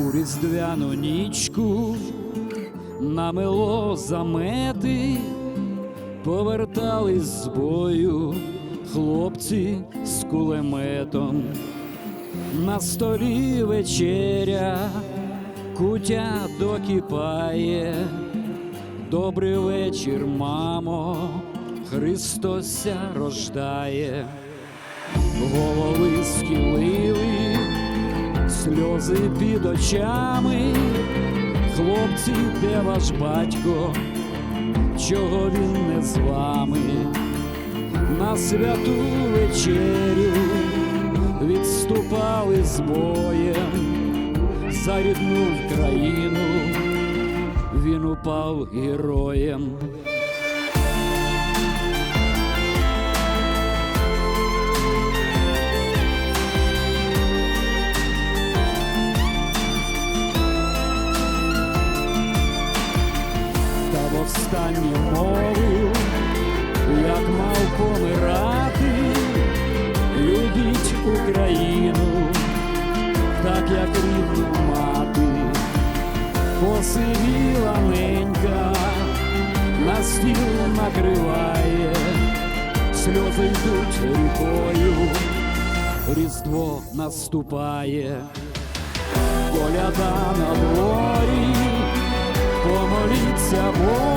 у різдвяну нічку намело замети, повертались з бою хлопці з кулеметом. На столі вечеря, кутя докипає. Добрий вечір, мамо, Христося рождає, голови схилили, сльози під очами. Хлопці, де ваш батько, чого він не з вами? На святу вечерю відступали з боєм, за рідну країну він упав героєм. Та востаннє мовив, як мав помирати, любіть Україну, так як рідну мати, посивіла ненька, на стіл накриває, сльози йдуть рікою, Різдво наступає, коляда на дворі, помоліться Богу,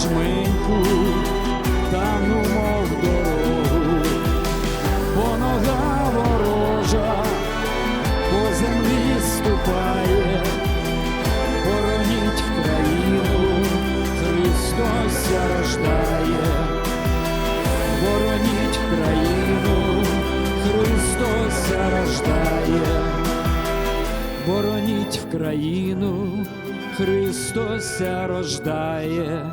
Жменьку, та ну мов дорогу, бо нога ворожа по землі ступає, бороніть країну, Христос рождає, бороніть країну, Христос рождає. Бороніть в країну, Христос рождає.